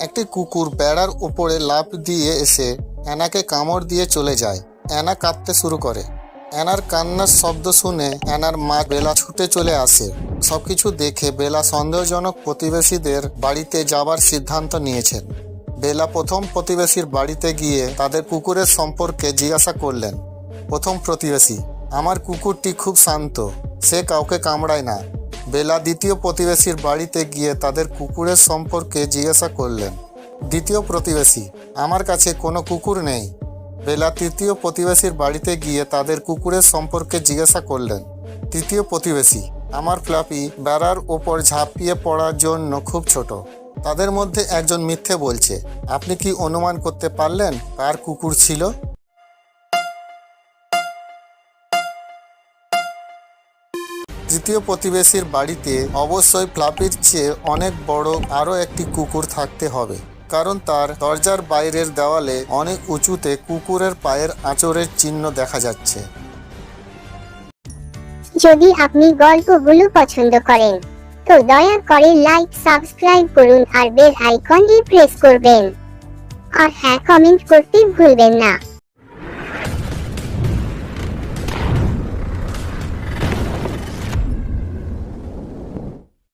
একটি কুকুর বেড়ার উপরে লাফ দিয়ে এসে অ্যানাকে কামড় দিয়ে চলে যায়। অ্যানা কাঁদতে শুরু করে। অ্যানার কান্নার শব্দ শুনে অ্যানার মা বেলা ছুটে চলে আসে। সবকিছু দেখে বেলা সন্দেহজনক প্রতিবেশীদের বাড়িতে যাবার সিদ্ধান্ত নিয়েছেন। বেলা প্রথম প্রতিবেশীর বাড়িতে গিয়ে তাদের কুকুরের সম্পর্কে জিজ্ঞাসা করলেন, প্রথম প্রতিবেশী, আমার কুকুরটি খুব শান্ত, সে কাউকে কামড়ায় না। বেলা দ্বিতীয় প্রতিবেশীর বাড়িতে গিয়ে তাদের কুকুরের সম্পর্কে জিজ্ঞাসা করলেন। দ্বিতীয় প্রতিবেশী, আমার কাছে কোনো কুকুর নেই। বেলা তৃতীয় প্রতিবেশীর বাড়িতে গিয়ে তাদের কুকুরের সম্পর্কে জিজ্ঞাসা করলেন। তৃতীয় প্রতিবেশী, আমার ফ্লাপি বেড়ার ওপর ঝাঁপিয়ে পড়ার জন্য খুব ছোট। তাদের মধ্যে একজন মিথ্যে বলছে। আপনি কি অনুমান করতে পারলেন কার কুকুর ছিল? তৃতীয় প্রতিবেশীর বাড়িতে অবশ্যই ফ্লাপির চেয়ে অনেক বড় আরও একটি কুকুর থাকতে হবে, কারণ তার দরজার বাইরের দেওয়ালে অনেক উঁচুতে কুকুরের পায়ের আঁচড়ের চিহ্ন দেখা যাচ্ছে। যদি আপনি গল্পগুলো পছন্দ করেন, তো দয়া করে লাইক, সাবস্ক্রাইব করুন আর বেল আইকনটি প্রেস করবেন। আর হ্যাঁ কমেন্ট করতে ভুলবেন না।